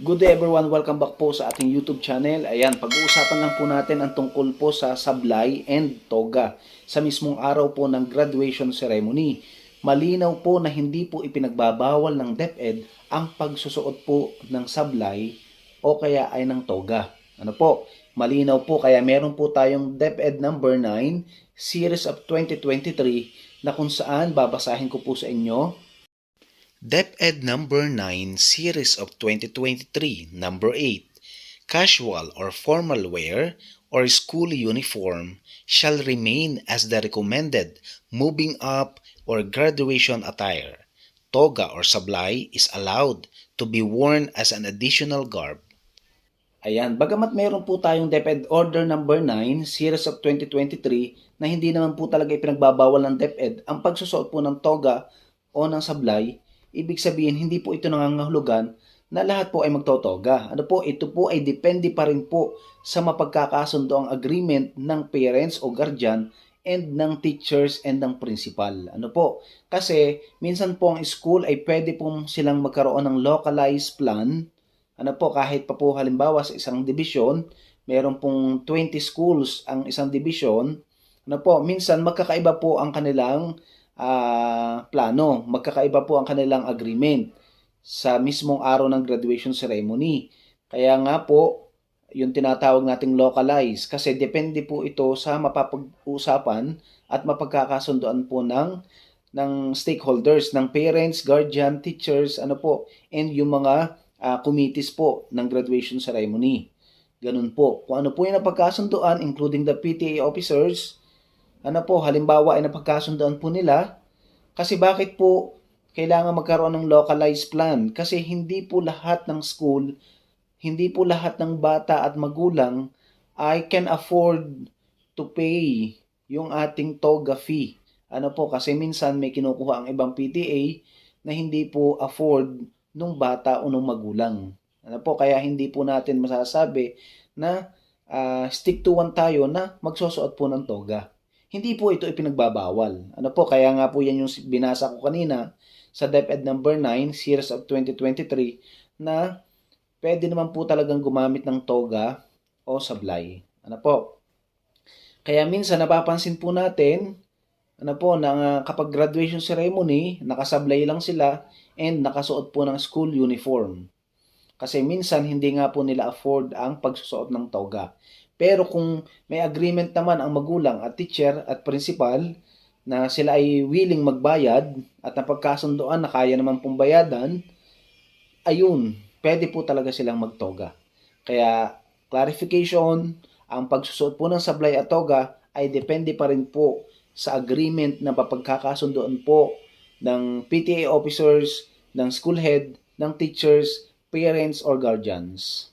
Good day everyone, welcome back po sa ating YouTube channel. Ayan, pag-uusapan lang po natin ang tungkol po sa sablay and toga sa mismong araw po ng graduation ceremony. Malinaw po na hindi po ipinagbabawal ng DepEd ang pagsusuot po ng sablay o kaya ay ng toga. Ano po? Malinaw po kaya meron po tayong DepEd number 9 series of 2023 na kung saan babasahin ko po sa inyo DepEd number 9 series of 2023 number 8 casual or formal wear or school uniform shall remain as the recommended moving up or graduation attire. Toga or sablay is allowed to be worn as an additional garb. Ayan, bagamat meron po tayong DepEd Order number 9, Series of 2023, na hindi naman po talaga ipinagbabawal ng DepEd ang pagsusuot po ng toga o ng sablay, ibig sabihin hindi po ito nangangahulugan na lahat po ay magtotoga. Ano po, ito po ay depende pa rin po sa mapagkakasundo ang agreement ng parents o guardian and ng teachers and ng principal. Ano po? Kasi minsan po ang school ay pwede pong silang magkaroon ng localized plan ano po, kahit pa po halimbawa sa isang division, meron pong 20 schools ang isang division, ano po, minsan magkakaiba po ang kanilang ah, plano, magkakaiba po ang kanilang agreement sa mismong araw ng graduation ceremony. Kaya nga po, yung tinatawag nating localize kasi depende po ito sa mapapag-usapan at mapagkakasunduan po ng ng stakeholders, ng parents, guardian, teachers, ano po, and yung mga uh, committees po ng graduation ceremony. Ganun po. Kung ano po yung napagkasunduan, including the PTA officers, ano po, halimbawa ay napagkasunduan po nila, kasi bakit po kailangan magkaroon ng localized plan? Kasi hindi po lahat ng school, hindi po lahat ng bata at magulang ay can afford to pay yung ating toga fee. Ano po, kasi minsan may kinukuha ang ibang PTA na hindi po afford nung bata o nung magulang. Ano po, kaya hindi po natin masasabi na uh, stick to one tayo na magsusuot po ng toga. Hindi po ito ipinagbabawal. Ano po, kaya nga po yan yung binasa ko kanina sa DepEd number 9, Series of 2023, na pwede naman po talagang gumamit ng toga o sablay. Ano po? Kaya minsan napapansin po natin ano po, na kapag graduation ceremony, nakasablay lang sila and nakasuot po ng school uniform. Kasi minsan hindi nga po nila afford ang pagsusuot ng toga. Pero kung may agreement naman ang magulang at teacher at principal na sila ay willing magbayad at napagkasundoan na kaya naman pong bayadan, ayun, pwede po talaga silang magtoga. Kaya clarification, ang pagsusuot po ng sablay at toga ay depende pa rin po sa agreement na papagkakasundoan po ng PTA officers, ng school head, ng teachers, parents, or guardians.